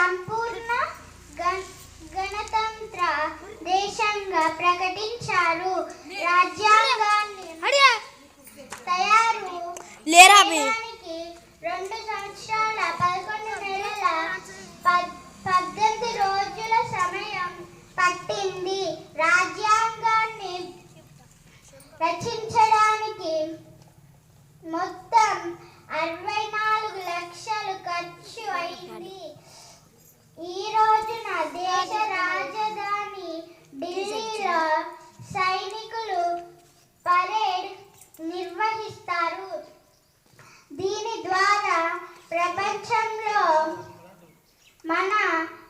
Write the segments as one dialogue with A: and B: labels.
A: సంపూర్ణ గణతంత్ర దేశంగా ప్రకటించారు. రాజ్యాంగాన్ని తయారు చేయడానికి రెండు సంవత్సరాల పదకొండు నెలల పద్దెనిమిది రోజుల సమయం పట్టింది. రాజ్యాంగాన్ని రచించడానికి మొత్తం అరవై నాలుగు లక్షలు ఖర్చు అయింది. ప్రపంచంలో మన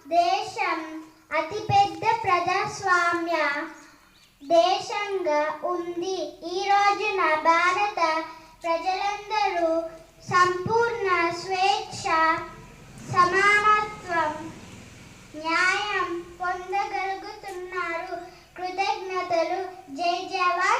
A: దేశం అతిపెద్ద ప్రజాస్వామ్య దేశంగా ఉంది. ఈ రోజున భారత ప్రజలందరూ సంపూర్ణ స్వేచ్ఛ సమానత్వం న్యాయం పొందగలుగుతున్నారు. కృతజ్ఞతలు. జై జవాన్.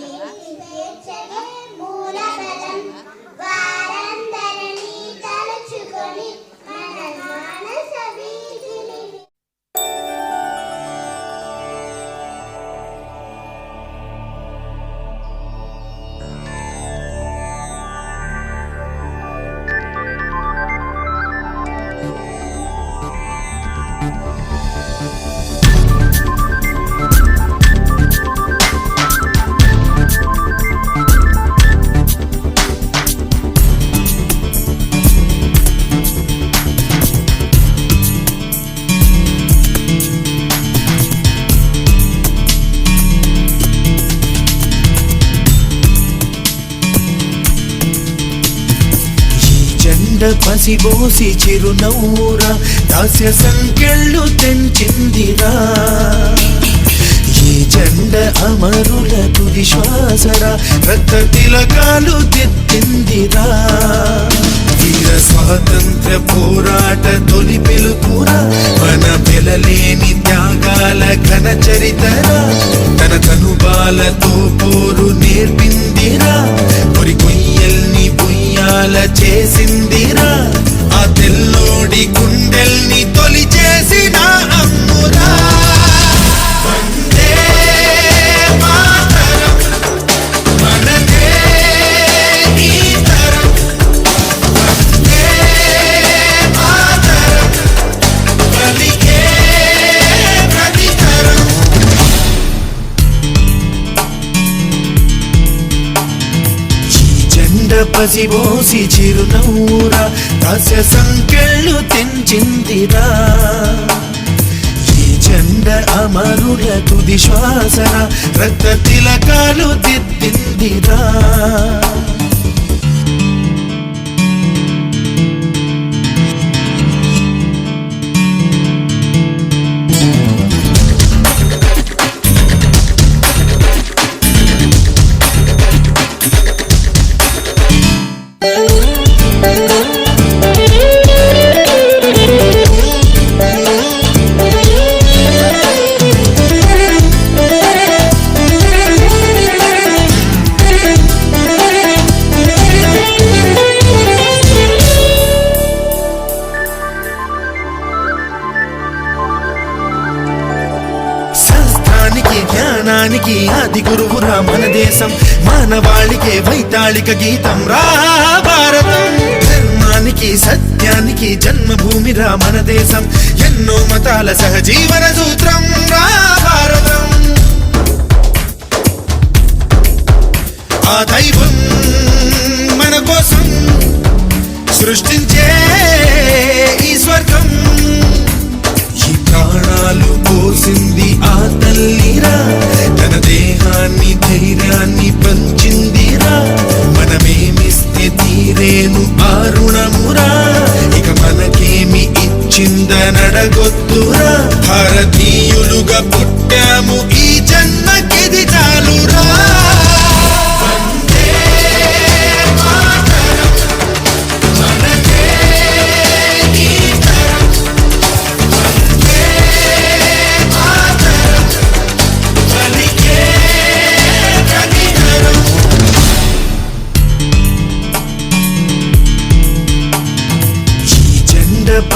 B: పసిబోసి చిరునవ్వురా దాస్య సంకెళ్ళు తెంచిందిరా. ఈ జెండ అమరులకు విశ్వాసరా రక్త తిలకాలు తెత్తిందిరా. వీర స్వాతంత్ర పోరాట తొలి పిలుపురా మన వెలలేని త్యాగాల ఘన చరితరా. తన తనుబాలతో పోరు నేర్పిందిరా పొరి కొయ్యల్ని పొయ్యాల చేసిందిరా. ఆ తెల్లోడి గుండెల్ని తొలి చేసిన జెండ పసిబోసి చిరునవ్వురా దాస్య సంకెళ్ళు తెంచిందిరా. ఈ జెండ అమరుల తుది శ్వాసర రక్త తిలకాలు దిద్దిందిరా జ్ఞానానికి ఆది గురువురా మన దేశం. మానవాళికే వైతాళిక గీతం రా భారతం. ధర్మానికి సత్యానికి జన్మభూమి రా మన దేశం. ఎన్నో మతాల సహజీవన సూత్రం రా భారతం. ఆ దైవం మన కోసం సృష్టించే ఈ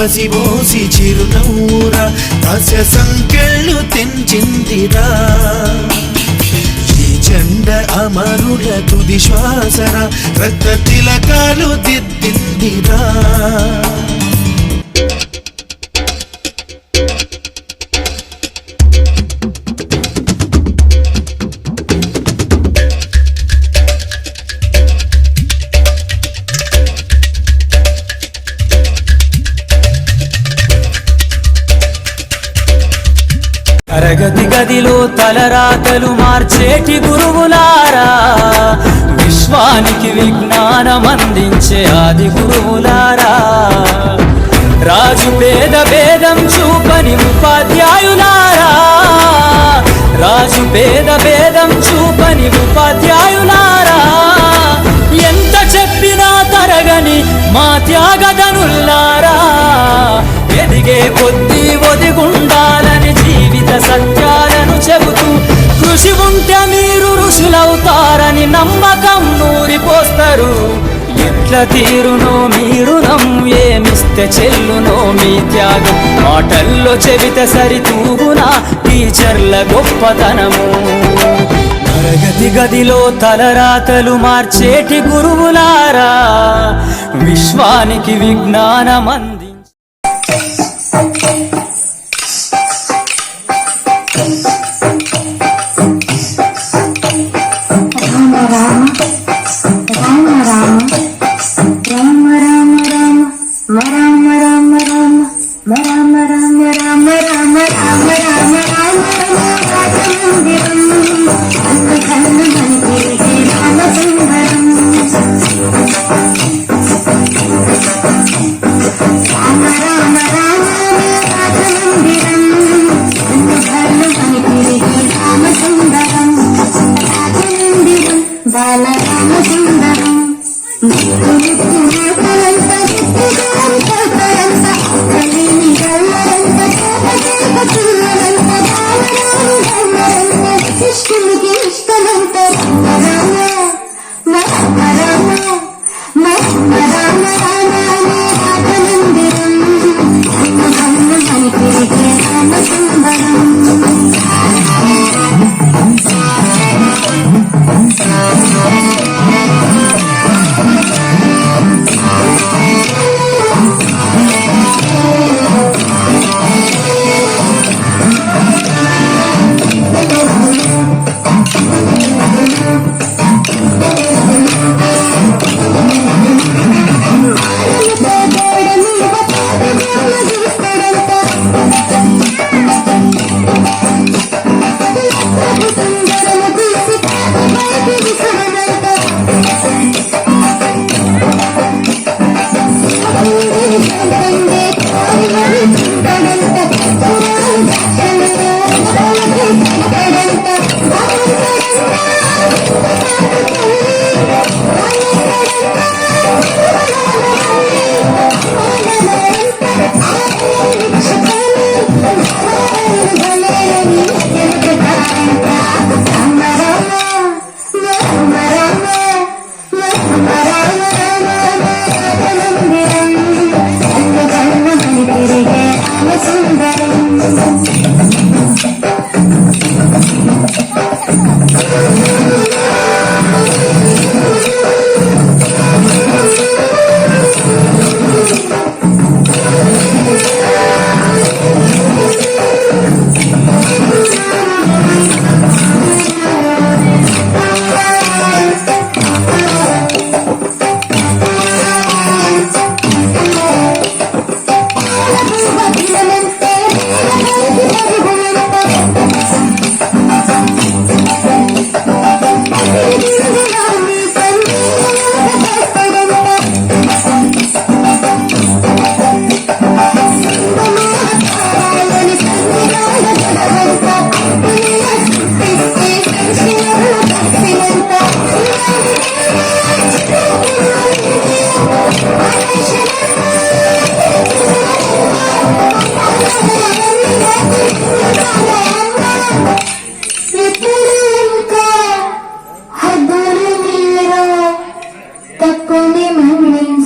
B: కసిబోసి చిరునవ్వురా హాస్య సంకెళ్ళు తెంచిందిరా. ఈ జెండ అమరుల తుది శ్వాసరా రక్త తిలకాలు దిద్దిందిరా.
C: తరగతి గదిలో తలరాతలు మార్చేటి గురువులారా. విశ్వానికి విజ్ఞానం అందించే ఆది గురువులారా. రాజు పేద భేదం చూపని ఉపాధ్యాయులారా. రాజు పేద భేదం చూపని ఉపాధ్యాయులారా. ఎంత చెప్పినా తరగని మా త్యాగదనుల్లారా ఎదిగే కొద్దీ ఒదిగుండ నమ్మకం నూరిపోస్తారు. ఎట్ల తీరునో మీరు ఏమిస్తే చెల్లునో మీ త్యాగం. మాటల్లో చెబితే సరితూగునా టీచర్ల గొప్పతనము. తరగతి గదిలో తలరాతలు మార్చేటి గురువులారా విశ్వానికి విజ్ఞానం